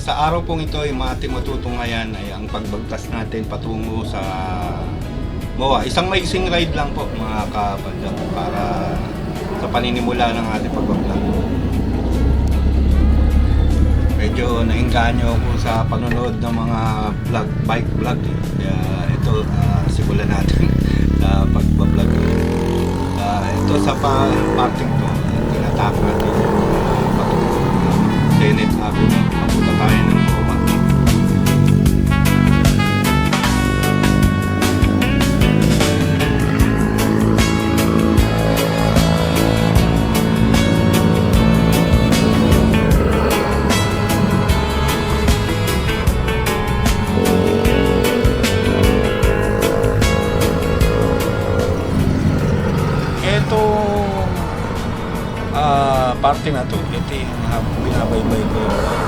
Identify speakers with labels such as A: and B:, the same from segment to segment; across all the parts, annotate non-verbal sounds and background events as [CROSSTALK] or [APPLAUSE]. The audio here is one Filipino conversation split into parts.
A: Sa araw pong ito mga ating matutunghayan ay ang pagbagtas natin patungo sa MOA. Isang maiksing ride lang po mga kapadyak para sa paninimula ng ating pagbablog. Medyo nainganyo ako sa panonood ng mga vlog, bike vlog. Eh. Kaya ito, ah, simulan natin [LAUGHS] sa pagbablog. Ah, ito sa pa parting to, tinatap natin yung uh, Senate Avenue. Papunta tayo ng Roma. Ito ah parte na to. Ito yung uh, binabaybay ko yung pinawag na ito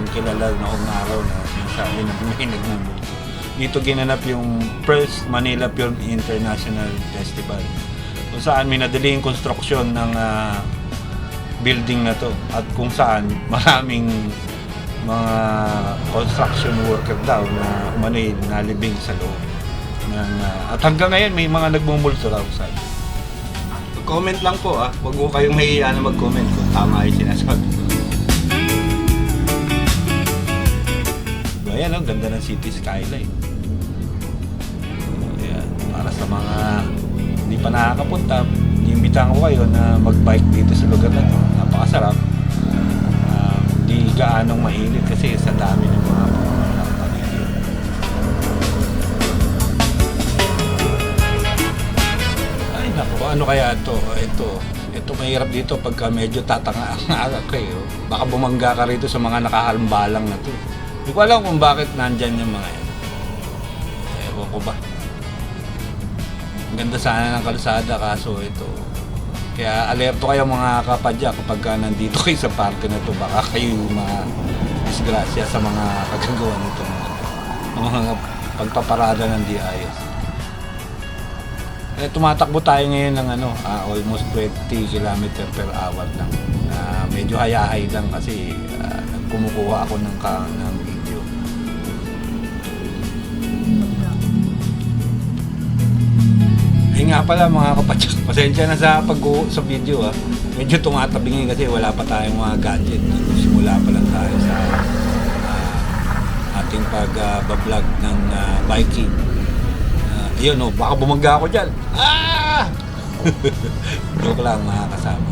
A: yung kilala na akong araw na sinasabi na may nagmumulto. Dito ginanap yung first Manila Film International Festival kung saan may nadaling konstruksyon ng ah, building na to at kung saan maraming mga construction worker daw na umanay nalibing sa loob ng, ah, at hanggang ngayon may mga nagmumulto raw sa Comment lang po ah. Huwag mo kayong mahihiya na mag-comment kung tama yung sinasabi. Ayan oh, ganda ng city skyline. Ayan, para sa mga hindi pa nakakapunta, inimbitahan ko kayo na mag-bike dito sa lugar na to. Napakasarap. Ah, Hindi gaanong mainit kasi sa dami ng mga. Ay nako, ano kaya ito? Ito, ito mahirap dito pagka medyo tatanga ang arak kayo. Baka bumangga ka rito sa mga nakahalambalang na to. Hindi ko alam kung bakit nandyan yung mga yan. Ewan ko ba. Ang ganda sana ng kalsada kaso ito. Kaya alerto kayo mga kapadya kapag ka nandito kayo sa parke na to baka kayo mga disgrasya sa mga kagagawa nito mga, pagpaparada ng DIS. Eh, tumatakbo tayo ngayon ng ano, ah, almost 20 km per hour lang. Ah, medyo hayahay lang kasi ah, kumukuha ako ng, ka, Eh nga pala mga kapatid, [LAUGHS] pasensya na sa pag sa video ah. Medyo tumatabingin kasi wala pa tayong mga gadget. Simula pa lang tayo sa ah, ating pag-vlog ng ah, biking. Ah, yun oh, baka bumangga ako dyan. Ah! [LAUGHS] Joke lang mga kasama.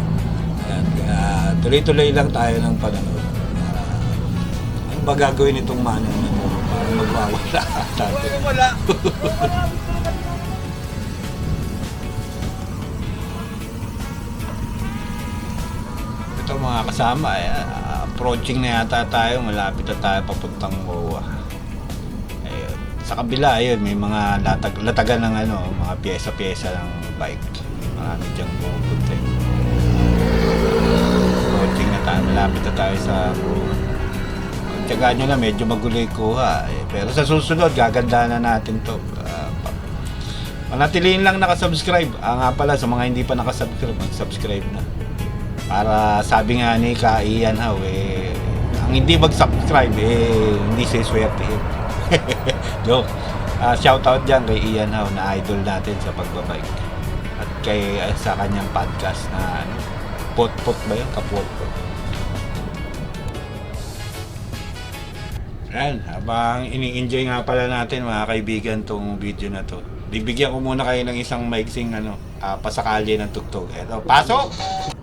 A: Kaya tuloy-tuloy lang tayo ng panonood. Ah, ano ba gagawin itong manang na to para magwawala natin? [LAUGHS] Wala. Mga kasama, eh, approaching na yata tayo, malapit na tayo papuntang MOA. Ayun. Sa kabila, ayun, may mga latag, latagan ng ano, mga pyesa-pyesa ng bike. Marami diyang pupunta. eh. Approaching na tayo, malapit na tayo sa MOA. Tiyagaan nyo na, medyo magulo yung kuha. Eh. Pero sa susunod, gaganda na natin to. Pa- Manatiliin lang nakasubscribe. Ah, nga pala, sa mga hindi pa nakasubscribe, mag-subscribe na. Para sabi nga ni Ka Ian eh, ang hindi mag-subscribe, eh, hindi siya swertihin. [LAUGHS] Joke. Ah, shout out dyan kay Ian Howe na idol natin sa pagbabike. At kay ah, sa kanyang podcast na ano, Pot-pot ba yun? Kapot-pot. Yan, habang ini-enjoy nga pala natin mga kaibigan tong video na to. Bibigyan ko muna kayo ng isang maiksing ano, ah, pasakali ng tugtog. Eto, pasok!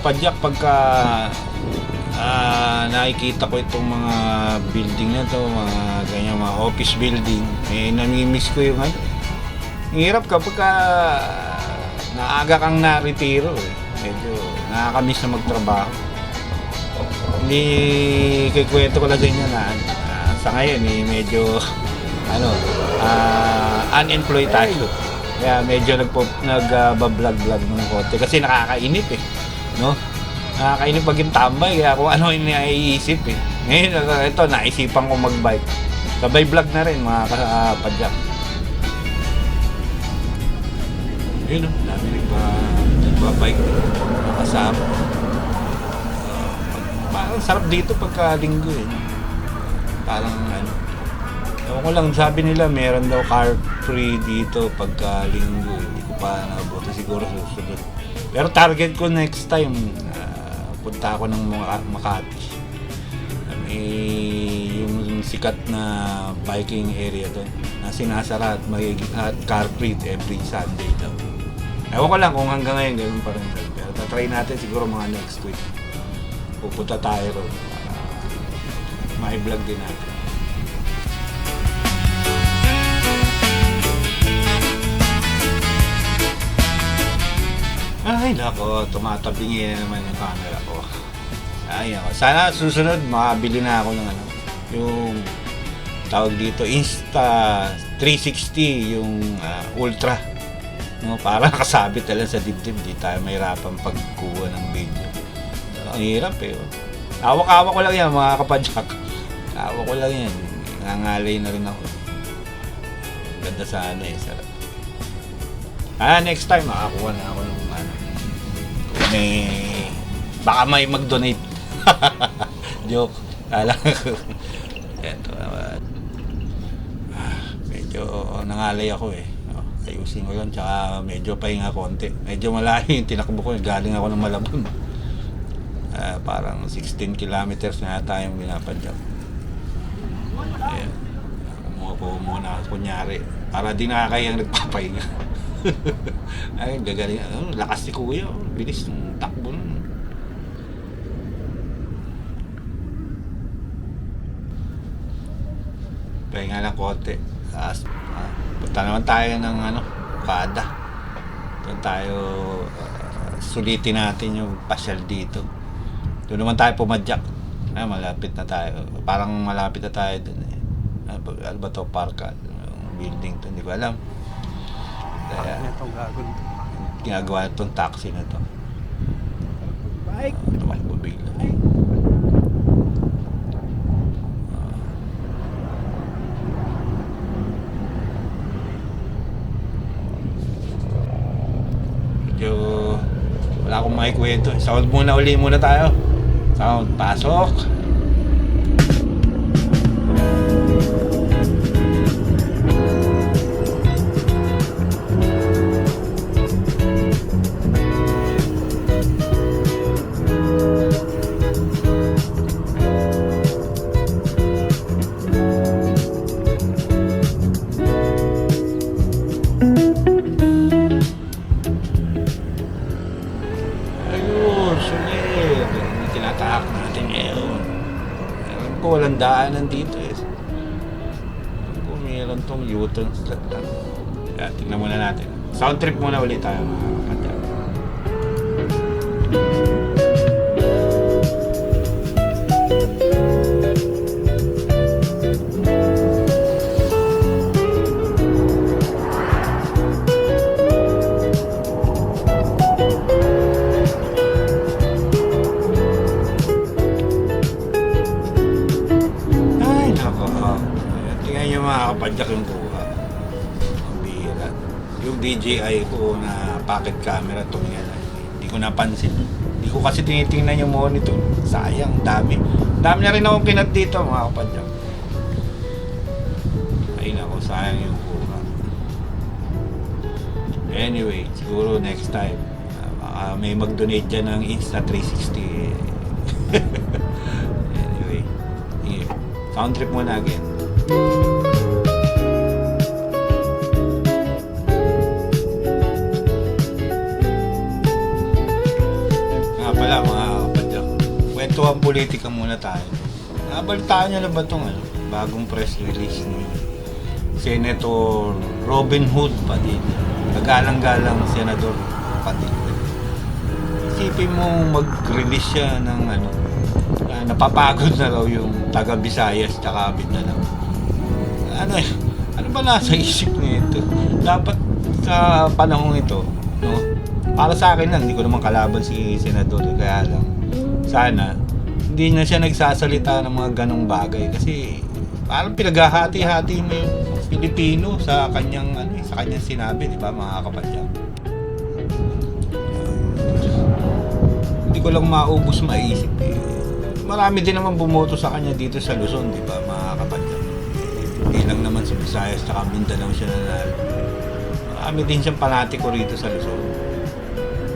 A: Kapadyak pagka ah, nakikita ko itong mga building na to, mga ganyan mga office building, eh namimiss ko yung ano. Ang hirap kapag ka naaga kang na-retiro eh. Medyo nakakamiss na magtrabaho. Hindi kikwento ko lang din yan na ah, sa ngayon eh, medyo [LAUGHS] ano, ah, unemployed tayo. Kaya medyo nagpo, nag-vlog-vlog ng konti kasi nakakainip eh. No? Nakakainip pag yung tambay kaya kung ano yung naiisip eh. Ngayon, ito, naisipan ko mag-bike. Sabay vlog na rin mga kapadyak. Yun o, dami nagpa, nagpa-bike mga kasama. Ah, parang sarap dito pagka linggo eh. Parang ano, Ewan ko lang, sabi nila meron daw car free dito pagka linggo. Hindi ko pa nabuto siguro susunod. Pero target ko next time, ah, punta ako ng mga Makati. May yung sikat na biking area doon na sinasara at may at car free every Sunday daw. Ewan ko lang kung hanggang ngayon ganoon pa rin. Pero tatry natin siguro mga next week. Pupunta tayo ron para ma-vlog din natin. Ay, nako, tumatabingi na naman yung camera ko. Ay, ako. Sana susunod, makabili na ako ng ano, yung tawag dito, Insta 360, yung ah, Ultra. No, para nakasabit [LAUGHS] talaga sa dibdib, di tayo mahirapan pagkuha ng video. Ang hirap eh. oh. Hawak-hawak ko lang yan, mga kapadyak. Hawak ko lang yan. Nangangalay na rin ako. Ganda sana eh, sarap. Ah, next time makakuha na ako ng may baka may mag-donate. [LAUGHS] Joke. Kala ko. Eto. ah, medyo nangalay ako eh. Oh, ayusin ko yun. Tsaka medyo pahinga konti. Medyo malayo yung tinakbo ko. Galing ako ng Malabon. Ah, parang 16 kilometers na yata yung binapadyak. Ayan. Kumuha ko muna kunyari. Para di nakakayang nagpapahinga. Ay, gagaling. Ano, lakas ni Kuya. oh. Bilis ng takbo nun. Pahinga ng konti. Tapos, ah, punta naman tayo ng ano, kada. Doon tayo ah, sulitin natin yung pasyal dito. Doon naman tayo pumadyak. Ah, malapit na tayo. Parang malapit na tayo doon eh. Ano ba- ano ba to? Yung building to. Hindi ko alam. Kaya,
B: Itong gagon.
A: ginagawa na itong taxi na to.
B: Bike!
A: Uh, tumakbo bigla. Ah. medyo wala akong makikwento. Sound muna uli muna tayo. Sound, pasok. Daanan dito eh. Meron tong U-turn tingnan muna natin. Sound trip muna ulit tayo mga kapatid. Pocket camera tumingin na. Hindi ko napansin. Hindi ko kasi tinitingnan yung monitor. Sayang, dami. Dami na rin akong kinat dito mga kapadyak. Ay nako, sayang yung kuha. Anyway, siguro next time. baka may mag-donate dyan ng Insta360. [LAUGHS] anyway, sige. Sound trip muna again. Kwentuhan politika muna tayo. Nabalitaan niyo na ba itong ano, bagong press release ni Senator Robin Hood Padilla? Nagalang-galang Senador Padilla. Isipin mo mag-release siya ng ano, na napapagod na raw yung taga Visayas tsaka Mindanao. Ano eh, ano ba nasa isip niya ito? Dapat sa panahong ito, no? Para sa akin lang, hindi ko naman kalaban si Senador, eh, kaya lang, sana, hindi na siya nagsasalita ng mga ganong bagay kasi parang pinaghahati-hati mo yung Pilipino sa kanyang ano eh, sa kanyang sinabi, di ba mga kapatid? Hindi ko lang maubos maisip eh. Marami din naman bumoto sa kanya dito sa Luzon, di ba mga kapatid? Hindi lang naman sa Visayas at Mindanao siya nanalo. Marami din siyang panatiko rito sa Luzon.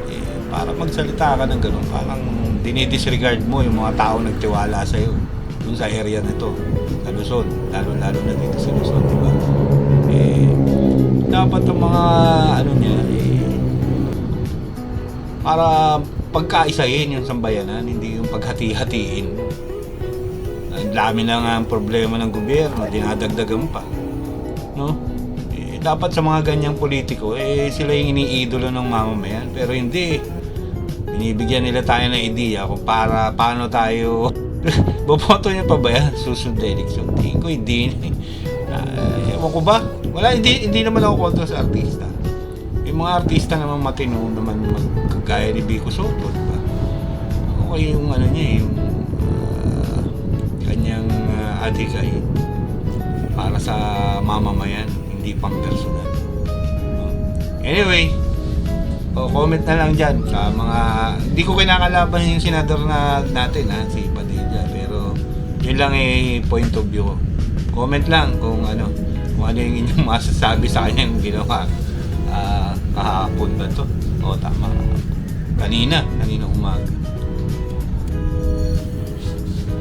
A: Eh, para magsalita ka ng ganun, parang dinidisregard mo yung mga tao nagtiwala sa iyo dun sa area na to, sa Luzon, lalo-lalo na dito sa Luzon, di? Eh, dapat ang mga ano niya, eh, para pagkaisahin yung sambayanan, hindi yung paghati-hatiin. Ang dami na nga ang problema ng gobyerno, dinadagdagan pa. No? Eh, dapat sa mga ganyang politiko, eh, sila yung iniidolo ng mamamayan. Pero hindi. Binibigyan nila tayo ng ideya kung para paano tayo [LAUGHS] Boboto niya pa ba yan? Susunod na eleksyon. Tingin ko hindi. Uh, ewan ko ba? Wala, hindi, hindi naman ako kontra sa artista. Yung mga artista naman matino naman magkagaya ni Biko Soto, di ba? Okay yung ano niya, yung ah, kanyang uh, adhikay para sa mamamayan, hindi pang personal. Anyway, o comment na lang dyan sa mga hindi ko kinakalaban yung senador na natin ha, si Padilla pero yun lang eh point of view ko. Comment lang kung ano kung ano yung inyong [LAUGHS] masasabi sa kanyang ginawa. Ah, kahapon ba to? o tama. Kanina kanina umaga.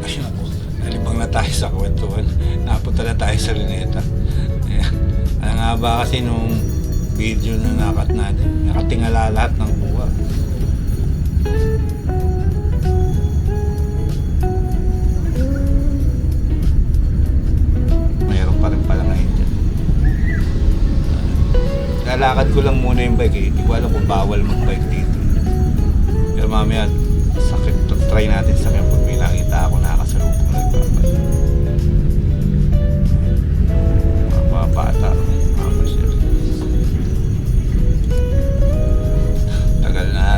A: Ay ako nalibang na tayo sa kwentuhan. Napunta na tayo sa luneta. Ayan. ano nga ba kasi nung video na nakat natin. Nakatingala lahat ng buwa. Mayroon pa rin pala ngayon dyan. Lalakad ko lang muna yung bike eh. Hindi ko alam kung bawal mag-bike dito. Pero mamaya, sakit, try natin sa kanya pag may nakita ako nakasalubong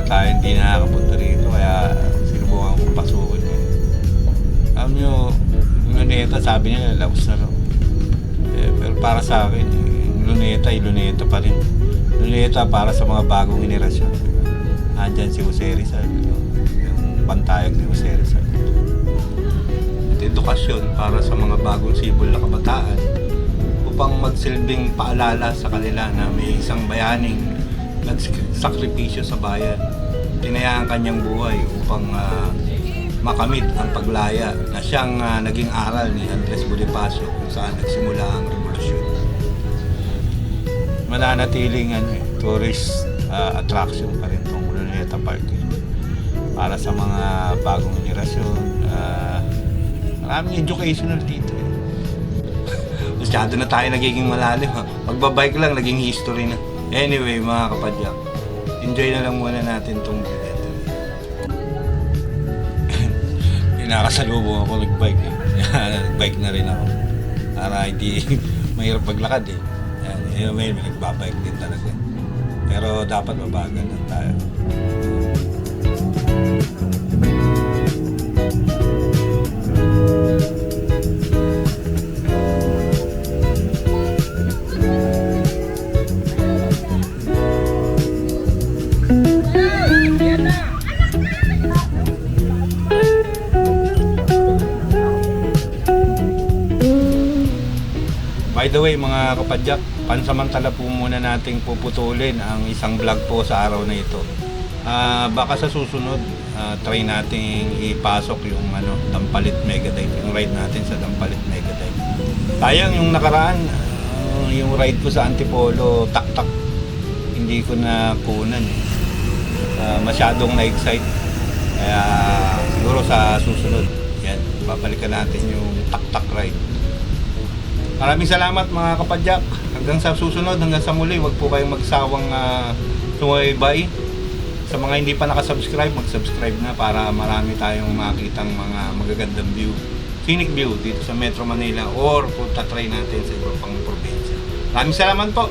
A: tayo hindi nakakapunta rito kaya sinubukan kong pasukin eh. Alam nyo, yung luneta sabi nila laos na raw. Eh, pero para sa akin, eh, yung luneta ay luneta pa rin. Luneta para sa mga bagong henerasyon. Andyan si Jose Rizal, yung pantayag ni Jose Rizal. At edukasyon para sa mga bagong sibol na kabataan upang magsilbing paalala sa kanila na may isang bayaning nagsakripisyo sa bayan. Tinayaan kanyang buhay upang ah, makamit ang paglaya na siyang ah, naging aral ni Andres Bonifacio kung saan nagsimula ang revolusyon. Mananatiling ano, eh, tourist ah, attraction pa rin itong Luneta Park. eh. Para sa mga bagong henerasyon. ah, maraming educational dito. Eh. [LAUGHS] Masyado na tayo nagiging malalim. Ha? Magbabike lang, naging history na. Anyway, mga kapadyak, enjoy na lang muna natin itong video. Pinakasalubong ako nagbike eh. [LAUGHS] nagbike na rin ako. Para hindi [LAUGHS] mahirap paglakad eh. Yan, yun, may, may nagbabike din talaga. Pero dapat mabagal lang tayo. By the way mga kapadyak, pansamantala po muna nating puputulin ang isang vlog po sa araw na ito. Ah, baka sa susunod, ah, try nating ipasok yung ano, Dampalit Megadite, yung ride natin sa Dampalit Megadite. Sayang yung nakaraan, ah, yung ride ko sa Antipolo, tak-tak, hindi ko na kunan. Ah, masyadong na-excite. Kaya siguro sa susunod. Yan, babalikan natin yung tak-tak ride. Maraming salamat mga kapadyak. Hanggang sa susunod, hanggang sa muli, wag po kayong magsawang uh, sumaybay. Sa mga hindi pa nakasubscribe, mag-subscribe na para marami tayong makitang mga magagandang view. Scenic view dito sa Metro Manila or kung tatry natin sa iba pang probinsya. Maraming salamat po.